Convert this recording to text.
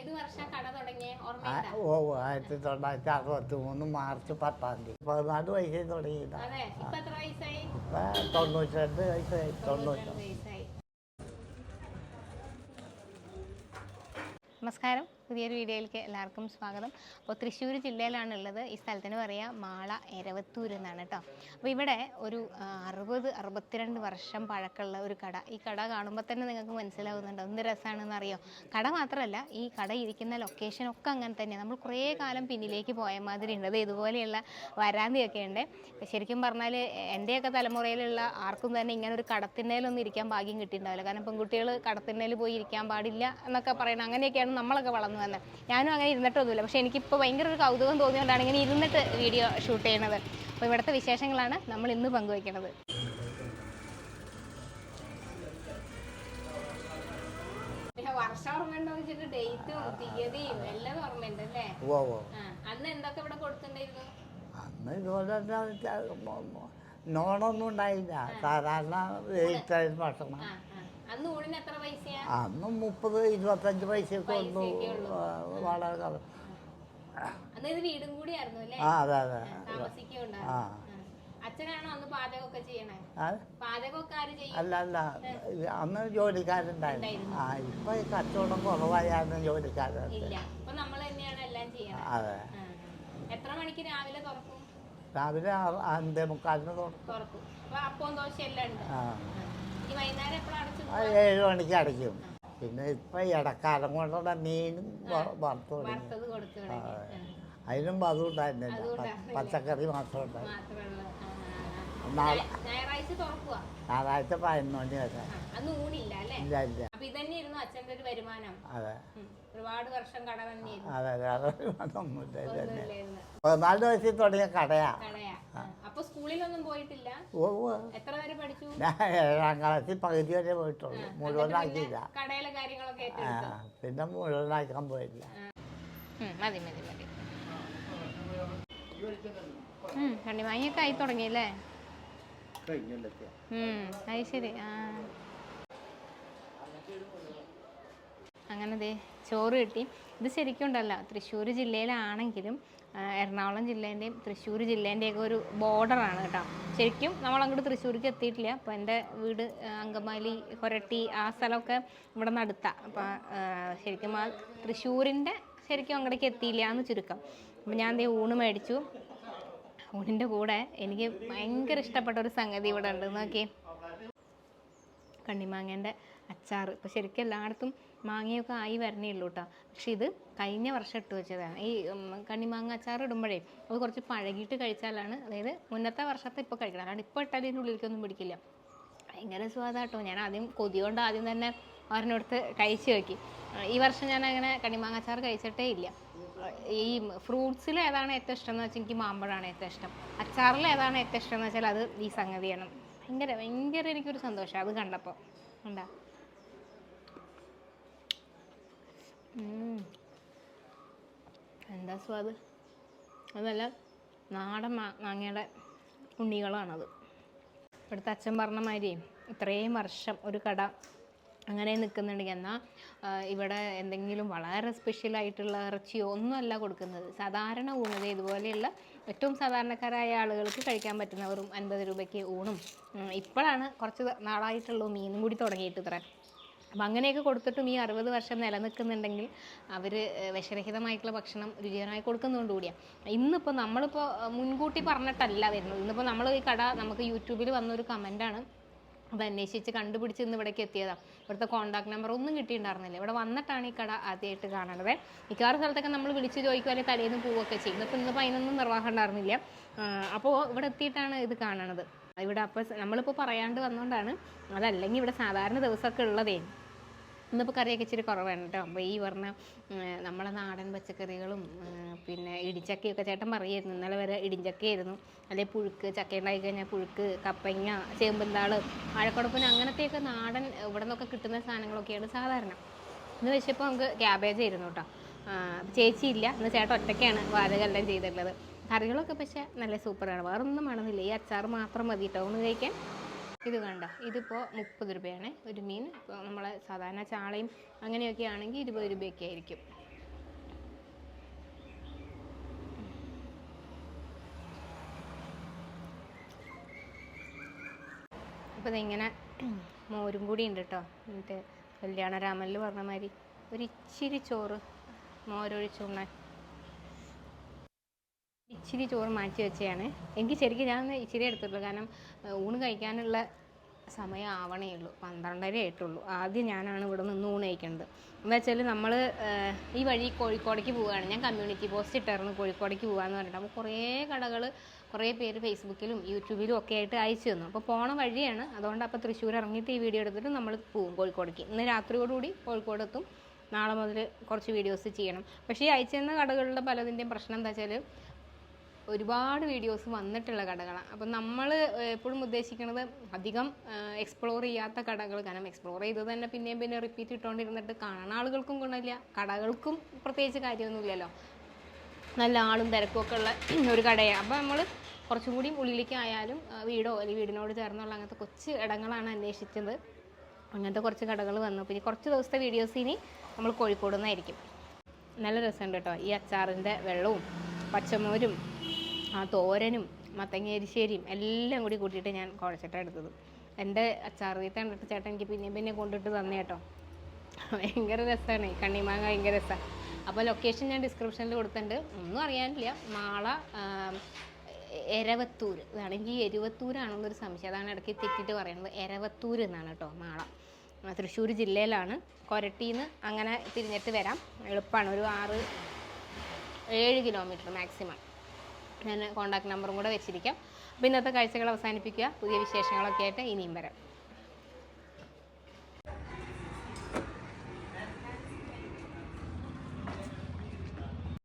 ഏത് വർഷം കട തുടങ്ങിയ? ഓ ആയിരത്തി തൊള്ളായിരത്തി അറുപത്തി മൂന്ന് മാർച്ച് പത്താം തീയതി. പതിനാല് വയസ്സിൽ തുടങ്ങിയതാണ് ഇപ്പം തൊണ്ണൂറ്റി രണ്ട് വയസ്സായി തൊണ്ണൂറ്റി തൊണ്ണൂറ്റിരണ്ട് വയസ്സായി നമസ്കാരം. പുതിയൊരു വീഡിയോയിലേക്ക് എല്ലാവർക്കും സ്വാഗതം. അപ്പോൾ തൃശ്ശൂർ ജില്ലയിലാണ് ഉള്ളത് ഈ സ്ഥലത്തിന് പറയുക മാള എരവത്തൂർ എന്നാണ് കേട്ടോ. അപ്പോൾ ഇവിടെ ഒരു അറുപത് അറുപത്തിരണ്ട് വർഷം പഴക്കമുള്ള ഒരു കട. ഈ കട കാണുമ്പോൾ തന്നെ നിങ്ങൾക്ക് മനസ്സിലാവുന്നുണ്ടോ. എന്ത് രസമാണെന്ന് അറിയോ? കട മാത്രമല്ല ഈ കട ഇരിക്കുന്ന ലൊക്കേഷനൊക്കെ അങ്ങനെ തന്നെയാണ് നമ്മൾ കുറേ കാലം പിന്നിലേക്ക് പോയ മാതിരി ഉണ്ട്. അത് ഇതുപോലെയുള്ള വരാന്തിയൊക്കെ ഉണ്ട്. ശരിക്കും പറഞ്ഞാൽ എന്റെയൊക്കെ തലമുറയിലുള്ള ആർക്കും തന്നെ ഇങ്ങനെ ഒരു കടത്തിന്നേലൊന്നും ഇരിക്കാൻ ഭാഗ്യം കിട്ടിയിട്ടുണ്ടാവില്ല. കാരണം പെൺകുട്ടികൾ കടത്തിന്നേൽ പോയി ഇരിക്കാൻ പാടില്ല എന്നൊക്കെ പറയണം അങ്ങനെയൊക്കെയാണ് നമ്മളൊക്കെ വളർന്നു വന്നത് ഞാനും അങ്ങനെ ഇരുന്നിട്ടൊന്നുമില്ല. പക്ഷേ എനിക്കിപ്പോൾ ഭയങ്കര ഒരു കൗതുകം തോന്നിയോണ്ടാണ് ഇങ്ങനെ ഇരുന്നിട്ട് വീഡിയോ ഷൂട്ട് ചെയ്യണത് അപ്പോൾ ഇവിടുത്തെ വിശേഷങ്ങളാണ് നമ്മൾ ഇന്ന് പങ്കുവയ്ക്കുന്നത് വർഷം ഓർമ്മയുണ്ടോ വെച്ചിട്ട് ഡേറ്റും തീയതിയും എല്ലാം ഓർമ്മയുണ്ട് അല്ലേ? ഓ ഓ അന്ന് എന്തൊക്കെ ഇവിടെ കൊടുത്തിട്ടുണ്ടായിരുന്നു? അന്ന് ഇതുപോലെ നോണൊന്നും ഉണ്ടായില്ല. സാധാരണ വെജിറ്റേറിയൻ ഭക്ഷണം. അന്ന് മുപ്പത് ഇരുപത്തഞ്ച് പൈസയൊക്കെ ഉള്ളൂ. പൈസയൊക്കെ ഉള്ളൂ. ആ, അതെ അതെ. ആ. അല്ല അല്ല. അന്ന് ജോലിക്കാരുണ്ടായിരുന്നു. ആ ഇപ്പൊ കച്ചവടം കുറവായിരുന്നു ജോലിക്കാരുണ്ട് അതെ. എത്ര മണിക്ക് രാവിലെ തുറക്കും? രാവിലെ അഞ്ചേ മുക്കാലിന് തുറക്കും. അപ്പൊ ദോശ എല്ലാം ഉണ്ട്. ആ. ഏഴ് മണിക്ക് അടയ്ക്കും. പിന്നെ ഇപ്പൊ ഇടക്കാലം കൊണ്ടുള്ള മീനും വറുത്ത് തുടങ്ങി. അതിനും അതും ഉണ്ടായിരുന്നില്ല. പച്ചക്കറി മാത്രം ഉണ്ടായിരുന്നു മാത്രമുള്ള ആ, ആ, ആ. നാളെ ഞായറാഴ്ച തുറക്കുക ഞായറാഴ്ച പതിനൊന്ന് വരെ. അന്ന് ഊണില്ല അല്ലേ? ഇല്ല ഇല്ല. അപ്പൊ ഇതന്നെയായിരുന്നു അച്ഛന്റെ ഒരു വരുമാനം. അതെ. ഒരുപാട് വർഷം കട തന്നെയായിരുന്നു. അതെ വേറെ ഒന്നുമില്ല ഇത് തന്നെ. ഒന്നുമില്ലായിരുന്നു. പതിനാല് വയസ്സിൽ തുടങ്ങിയ കടയാ. കടയാ. അപ്പൊ സ്കൂളിലൊന്നും പോയിട്ടില്ല? ഓ ഓ. എത്ര വരെ പഠിച്ചു? ഞാൻ ഏഴാം ക്ലാസ്സിൽ പകുതി വരെ പോയിട്ടുള്ളൂ. മുഴുവനാക്കിയില്ല കടയിലെ കാര്യങ്ങളൊക്കെ ആ ഏറ്റെടുത്തു പിന്നെ മുഴുവനാക്കാൻ പോയില്ല. ഉം, മതി മതി മതി. ഉം, കണ്ണിമാങ്ങിയൊക്കെ ആയി തുടങ്ങിയല്ലേ അത് ശരി. ആ. അങ്ങനെ ദേ ചോറ് കിട്ടി. ഇത് ശരിക്കും ഉണ്ടല്ല തൃശ്ശൂർ ജില്ലയിലാണെങ്കിലും എറണാകുളം ജില്ലേന്റെയും തൃശ്ശൂർ ജില്ലേന്റെയൊക്കെ ഒരു ബോർഡറാണ് കേട്ടോ. ശരിക്കും നമ്മൾ അങ്ങോട്ട് തൃശ്ശൂർക്ക് എത്തിയിട്ടില്ല. അപ്പോൾ എന്റെ വീട് അങ്കമാലി കൊരട്ടി ആ സ്ഥലമൊക്കെ ഇവിടെ നിന്ന് അടുത്താണ് അപ്പോൾ ശരിക്കും ആ തൃശ്ശൂരിന്റെ ശരിക്കും അങ്ങോട്ടേക്ക് എത്തിയില്ല എന്ന് ചുരുക്കം. അപ്പം ഞാൻ ദേ ഊണ് മേടിച്ചു. ഊണിന്റെ കൂടെ എനിക്ക് ഭയങ്കര ഇഷ്ടപ്പെട്ട ഒരു സംഗതി ഇവിടെ ഉണ്ട്. നോക്കി കണ്ണിമാങ്ങേന്റെ അച്ചാർ ഇപ്പോൾ ശരിക്കും എല്ലായിടത്തും മാങ്ങയൊക്കെ ആയി വരണേ ഉള്ളൂ കേട്ടോ പക്ഷെ ഇത് കഴിഞ്ഞ വർഷം ഇട്ട് വെച്ചതാണ്. ഈ കണ്ണിമാങ്ങ അച്ചാർ ഇടുമ്പോഴേ അത് കുറച്ച് പഴകിയിട്ട് കഴിച്ചാലാണ് അതായത് മുന്നത്തെ വർഷത്തെ ഇപ്പോൾ കഴിക്കണം. കാരണം ഇപ്പോൾ ഇട്ടാൽ ഇതിന്റെ ഉള്ളിലേക്കൊന്നും പിടിക്കില്ല. ഭയങ്കര സ്വാദാട്ടോ ഞാൻ ആദ്യം കൊതി കൊണ്ട് ആദ്യം തന്നെ ഒരെണ്ണെടുത്ത് കഴിച്ച് നോക്കി. ഈ വർഷം ഞാൻ അങ്ങനെ കണ്ണിമാങ്ങ അച്ചാർ കഴിച്ചിട്ടേ ഇല്ല. ഈ ഫ്രൂട്ട്സിൽ ഏതാണ് ഏറ്റവും ഇഷ്ടം എന്ന് വെച്ചാൽ എനിക്ക് മാമ്പഴമാണ് ഏറ്റവും ഇഷ്ടം. അച്ചാറിൽ ഏതാണ് ഏറ്റവും ഇഷ്ടം എന്ന് വെച്ചാൽ അത് ഈ സംഗതിയാണ് ഭയങ്കര ഭയങ്കര എനിക്കൊരു സന്തോഷം അത് കണ്ടപ്പോൾ. ഉണ്ടാ. എന്താ സ്വാദ് അത്? നല്ല നാടൻ മാങ്ങയുടെ ഉണ്ണികളാണത്. ഇവിടുത്തെ അച്ഛൻ പറഞ്ഞ മാതിരി ഇത്രയും വർഷം ഒരു കട അങ്ങനെ നിൽക്കുന്നുണ്ടെങ്കിൽ എന്നാൽ ഇവിടെ എന്തെങ്കിലും വളരെ സ്പെഷ്യൽ ആയിട്ടുള്ള ഇറച്ചിയോ ഒന്നുമല്ല കൊടുക്കുന്നത്. സാധാരണ ഊണത് ഇതുപോലെയുള്ള ഏറ്റവും സാധാരണക്കാരായ ആളുകൾക്ക് കഴിക്കാൻ പറ്റുന്നവരും അൻപത് രൂപയ്ക്ക് ഊണും ഇപ്പോഴാണ് കുറച്ച് നാളായിട്ടുള്ളൂ മീനും കൂടി തുടങ്ങിയിട്ട് ഇത്ര. അപ്പം അങ്ങനെയൊക്കെ കൊടുത്തിട്ടും ഈ അറുപത് വർഷം നിലനിൽക്കുന്നുണ്ടെങ്കിൽ അവർ വിഷരഹിതമായിട്ടുള്ള ഭക്ഷണം രുചികരമായി കൊടുക്കുന്നതുകൊണ്ട് കൂടിയാണ് ഇന്നിപ്പോൾ നമ്മളിപ്പോൾ മുൻകൂട്ടി പറഞ്ഞിട്ടല്ല വരുന്നത്. ഇന്നിപ്പോൾ നമ്മൾ ഈ കട നമുക്ക് യൂട്യൂബിൽ വന്നൊരു കമന്റാണ് അത് അന്വേഷിച്ച് കണ്ടുപിടിച്ച് ഇന്ന് ഇവിടേക്ക് എത്തിയതാണ് ഇവിടുത്തെ കോൺടാക്ട് നമ്പർ ഒന്നും കിട്ടിയിട്ടുണ്ടായിരുന്നില്ല. ഇവിടെ വന്നിട്ടാണ് ഈ കട ആദ്യമായിട്ട് കാണുന്നത്. മിക്കവാറും സ്ഥലത്തൊക്കെ നമ്മൾ വിളിച്ച് ചോദിക്കുക അല്ലെങ്കിൽ തലേന്ന് പോവുകയൊക്കെ ചെയ്യും. ഇന്നിപ്പോൾ ഇന്നിപ്പോൾ അതിനൊന്നും നിർവാഹം ഉണ്ടായിരുന്നില്ല. അപ്പോൾ ഇവിടെ എത്തിയിട്ടാണ് ഇത് കാണണത്. ഇവിടെ അപ്പോൾ നമ്മളിപ്പോൾ പറയാണ്ട് വന്നുകൊണ്ടാണ് അതല്ലെങ്കിൽ ഇവിടെ സാധാരണ ദിവസമൊക്കെ ഉള്ളതേ. ഇന്നിപ്പോൾ കറിയൊക്കെ ഇച്ചിരി കുറവാണ് കേട്ടോ. അപ്പോൾ ഈ പറഞ്ഞ നമ്മളെ നാടൻ പച്ചക്കറികളും പിന്നെ ഇടിച്ചക്കയൊക്കെ ചേട്ടൻ പറയായിരുന്നു ഇന്നലെ വരെ ഇടിഞ്ചക്കയായിരുന്നു. അല്ലെങ്കിൽ പുഴുക്ക് ചക്ക ഉണ്ടാക്കി കഴിഞ്ഞാൽ പുഴുക്ക് കപ്പങ്ങ ചേമ്പുന്താൾ വാഴക്കുടപ്പന് അങ്ങനത്തെയൊക്കെ നാടൻ ഇവിടെ നിന്നൊക്കെ കിട്ടുന്ന സാധനങ്ങളൊക്കെയാണ് സാധാരണ. ഇന്ന് വെച്ചപ്പോൾ നമുക്ക് ക്യാബേജ് ആയിരുന്നു കേട്ടോ. ആ, ചേച്ചി ഇല്ല. ഇന്ന് ചേട്ടൻ ഒറ്റയ്ക്കാണ് പാചകമെല്ലാം ചെയ്തിട്ടുള്ളത്. കറികളൊക്കെ പക്ഷേ നല്ല സൂപ്പറാണ്. വേറെ ഒന്നും വേണമെന്നില്ല ഈ അച്ചാർ മാത്രം മതി കേട്ടോ. ഒന്ന് കഴിക്കാൻ. ഇത് കണ്ട? ഇതിപ്പോൾ മുപ്പത് രൂപയാണ്. ഒരു മീൻ. ഇപ്പോൾ നമ്മൾ സാധാരണ ചാളയും അങ്ങനെയൊക്കെ ആണെങ്കിൽ ഇരുപത് രൂപയൊക്കെ ആയിരിക്കും. അപ്പോൾ ഇതിങ്ങനെ മോരും കൂടി ഉണ്ട് കേട്ടോ എന്നിട്ട് കല്യാണരാമൻ രാമനിൽ പറഞ്ഞ മാതിരി ഒരു ഇച്ചിരി ചോറ് മോരൊഴിച്ചുണ്ണാൻ ഇച്ചിരി ചോറ് മാറ്റി വെച്ചതാണ്. എനിക്ക് ശരിക്കും ഞാൻ ഇച്ചിരി എടുത്തിട്ടുള്ളൂ. കാരണം ഊണ് കഴിക്കാനുള്ള സമയം ആവണേ ഉള്ളൂ. പന്ത്രണ്ടര ആയിട്ടുള്ളൂ. ആദ്യം ഞാനാണ് ഇവിടെ നിന്ന് ഊണ് കഴിക്കുന്നത് എന്താ വെച്ചാൽ നമ്മൾ ഈ വഴി കോഴിക്കോടേക്ക് പോവുകയാണ്. ഞാൻ കമ്മ്യൂണിറ്റി പോസ്റ്റ് ഇട്ടായിരുന്നു കോഴിക്കോടേക്ക് പോകാമെന്ന് പറഞ്ഞിട്ട്. അപ്പോൾ കുറേ കടകൾ കുറേ പേര് ഫേസ്ബുക്കിലും യൂട്യൂബിലും ഒക്കെ ആയിട്ട് അയച്ചു തന്നു. അപ്പോൾ പോണ വഴിയാണ്. അതുകൊണ്ട് അപ്പോൾ തൃശ്ശൂർ ഇറങ്ങിയിട്ട് ഈ വീഡിയോ എടുത്തിട്ട് നമ്മൾ പോവും കോഴിക്കോടേക്ക്. ഇന്ന് രാത്രിയോടുകൂടി കോഴിക്കോട് എത്തും. നാളെ മുതൽ കുറച്ച് വീഡിയോസ് ചെയ്യണം. പക്ഷേ ഈ അയച്ചു തന്ന കടകളുടെ പലതിന്റെയും പ്രശ്നം എന്താ വെച്ചാൽ ഒരുപാട് വീഡിയോസ് വന്നിട്ടുള്ള കടകളാണ് അപ്പം നമ്മൾ എപ്പോഴും ഉദ്ദേശിക്കുന്നത് അധികം എക്സ്പ്ലോർ ചെയ്യാത്ത കടകൾ. കാരണം എക്സ്പ്ലോർ ചെയ്ത് തന്നെ പിന്നെയും പിന്നെ റിപ്പീറ്റ് ഇട്ടുകൊണ്ടിരുന്നിട്ട് കാണുന്ന ആളുകൾക്കും ഗുണമില്ല. കടകൾക്കും പ്രത്യേകിച്ച് കാര്യമൊന്നുമില്ലല്ലോ. നല്ല ആളും തിരക്കും ഒക്കെ ഉള്ള ഒരു കടയാണ് അപ്പോൾ നമ്മൾ കുറച്ചും കൂടി ഉള്ളിലേക്ക് ആയാലും വീടോ അല്ലെങ്കിൽ വീടിനോട് ചേർന്നുള്ള അങ്ങനത്തെ കൊച്ചു ഇടങ്ങളാണ് അന്വേഷിച്ചത്. അങ്ങനത്തെ കുറച്ച് കടകൾ വന്നു. പിന്നെ കുറച്ച് ദിവസത്തെ വീഡിയോസ് ഇനി നമ്മൾ കോഴിക്കോട് നിന്നായിരിക്കും. നല്ല രസമുണ്ട് കേട്ടോ. ഈ അച്ചാറിന്റെ വെള്ളവും പച്ചമോരും ആ തോരനും മത്തങ്ങേരിശ്ശേരിയും എല്ലാം കൂടി കൂട്ടിയിട്ട് ഞാൻ കുഴച്ചിട്ടാണ് എടുത്തത്. എന്റെ അച്ചാർ തീറ്റ കണ്ടിട്ട് ചേട്ടൻ എനിക്ക് പിന്നെയും പിന്നെ കൊണ്ടിട്ട് തന്നെ കേട്ടോ. ഭയങ്കര രസമാണ് കണ്ണിമാങ്ങ ഭയങ്കര രസമാണ് അപ്പോൾ ലൊക്കേഷൻ ഞാൻ ഡിസ്ക്രിപ്ഷനിൽ കൊടുത്തിട്ടുണ്ട്. ഒന്നും അറിയാനില്ല. മാള എരവത്തൂർ ഇതാണ് എനിക്ക് എരുവത്തൂരാണെന്നൊരു സംശയം. അതാണ് ഇടയ്ക്ക് തെറ്റിട്ട് പറയുന്നത് എരവത്തൂർ എന്നാണ് കേട്ടോ മാള. തൃശ്ശൂർ ജില്ലയിലാണ്. കൊരട്ടിന്ന് അങ്ങനെ തിരിഞ്ഞിട്ട് വരാം. എളുപ്പമാണ് ഒരു ആറ് ഏഴ് കിലോമീറ്റർ മാക്സിമം ഞാൻ കോൺടാക്ട് നമ്പറും കൂടെ വെച്ചിരിക്കാം. അപ്പോൾ ഇന്നത്തെ കാഴ്ചകൾ അവസാനിപ്പിക്കുക. പുതിയ വിശേഷങ്ങളൊക്കെ ആയിട്ട് ഇനിയും വരാം.